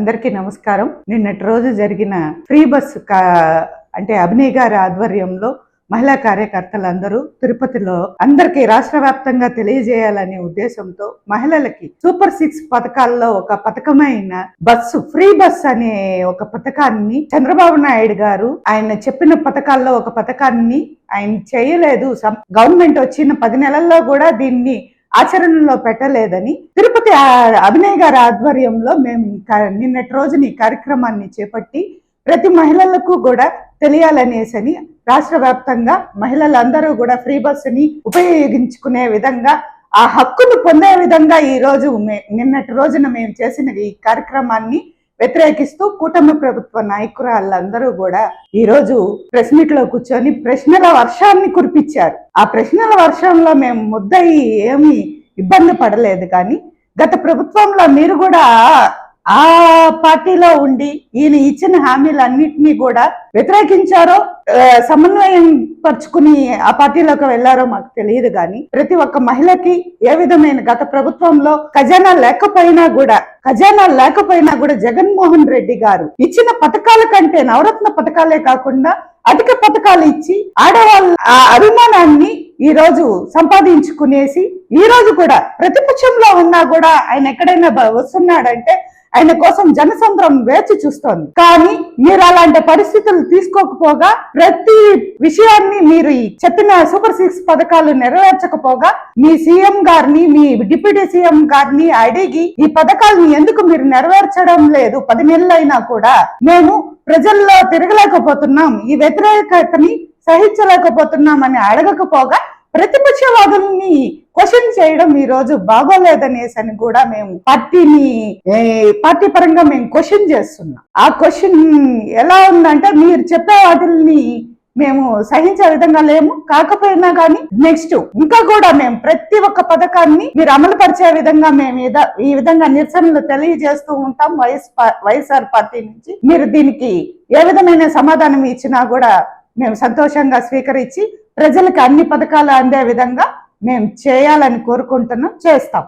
అందరికీ నమస్కారం. నిన్నటి రోజు జరిగిన ఫ్రీ బస్ కా- అంటే అభినయ్ గారి ఆధ్వర్యంలో మహిళా కార్యకర్తలందరూ తిరుపతిలో అందరికీ రాష్ట్ర వ్యాప్తంగా తెలియజేయాలనే ఉద్దేశంతో మహిళలకి సూపర్ సిక్స్ పథకాల్లో ఒక పథకమైన బస్సు ఫ్రీ బస్ అనే ఒక పథకాన్ని చంద్రబాబు నాయుడు గారు ఆయన చెప్పిన పథకాల్లో ఒక పథకాన్ని ఆయన చేయలేదు. సం- గవర్నమెంట్ వచ్చిన పది నెలల్లో కూడా దీన్ని ఆచరణలో పెట్టలేదని. తిరుపతి ఆ- అభినయ్ గారి ఆధ్వర్యంలో మేము నిన్నటి రోజున ఈ కార్యక్రమాన్ని చేపట్టి ప్రతి మహిళలకు కూడా తెలియాలనేసని రాష్ట్ర వ్యాప్తంగా మహిళలందరూ కూడా ఫ్రీ బస్సుని ఉపయోగించుకునే విధంగా ఆ హక్కును పొందే విధంగా ఈ రోజు నిన్నటి రోజున మేము చేసిన ఈ కార్యక్రమాన్ని వ్యతిరేకిస్తూ కూటమి ప్రభుత్వ నాయకురాళ్ళందరూ కూడా ఈ రోజు ప్రెస్ మీట్లో కూర్చొని ప్రశ్నల వర్షాన్ని కురిపించారు. ఆ ప్రశ్నల వర్షంలో మేము ముద్దయి ఏమీ ఇబ్బంది పడలేదు కానీ గత ప్రభుత్వంలో మీరు కూడా ఆ పార్టీలో ఉండి ఈయన ఇచ్చిన హామీలన్నింటినీ కూడా వ్యతిరేకించారో సమన్వయం పరుచుకుని ఆ పార్టీలోకి వెళ్ళారో మాకు తెలియదు కానీ ప్రతి ఒక్క మహిళకి ఏ విధమైన గత ప్రభుత్వంలో ఖజానా లేకపోయినా కూడా ఖజానా లేకపోయినా కూడా జగన్మోహన్ రెడ్డి గారు ఇచ్చిన పథకాల కంటే నవరత్న పథకాలే కాకుండా అధిక పథకాలు ఇచ్చి ఆడవాళ్ళ ఆ అభిమానాన్ని ఈ రోజు సంపాదించుకునేసి ఈ రోజు కూడా ప్రతిపక్షంలో ఉన్నా కూడా ఆయన ఎక్కడైనా వస్తున్నాడంటే ఆయన కోసం జనసంద్రం వేచి చూస్తోంది. కానీ మీరు అలాంటి పరిస్థితులు తీసుకోకపోగా ప్రతి విషయాన్ని మీరు ఈ చెప్పిన సూపర్ సిక్స్ పథకాలు నెరవేర్చకపోగా మీ సీఎం గారిని మీ డిప్యూటీ సీఎం గారిని అడిగి ఈ పథకాలను ఎందుకు మీరు నెరవేర్చడం లేదు? పది నెలలైనా కూడా మేము ప్రజల్లో తిరగలేకపోతున్నాం. ఈ వ్యతిరేకతని సహించలేకపోతున్నామని అడగకపోగా ప్రతిపక్షవాదుల్ని క్వశ్చన్ చేయడం ఈ రోజు బాగోలేదనేసి అని కూడా మేము పార్టీని పార్టీ పరంగా మేము క్వశ్చన్ చేస్తున్నాం. ఆ క్వశ్చన్ ఎలా ఉందంటే మీరు చెప్పే వాటిల్ని మేము సహించే విధంగా లేము. కాకపోయినా కానీ నెక్స్ట్ ఇంకా కూడా మేము ప్రతి ఒక్క పథకాన్ని మీరు అమలు పరిచే విధంగా మేము ఈ విధంగా నిరసనలు తెలియజేస్తూ ఉంటాం వైఎస్ వైఎస్ఆర్ పార్టీ నుంచి. మీరు దీనికి ఏ విధమైన సమాధానం ఇచ్చినా కూడా మేము సంతోషంగా స్వీకరించి ప్రజలకు అన్ని పథకాలు అందే విధంగా మేము చేయాలని కోరుకుంటున్నాం చేస్తాం.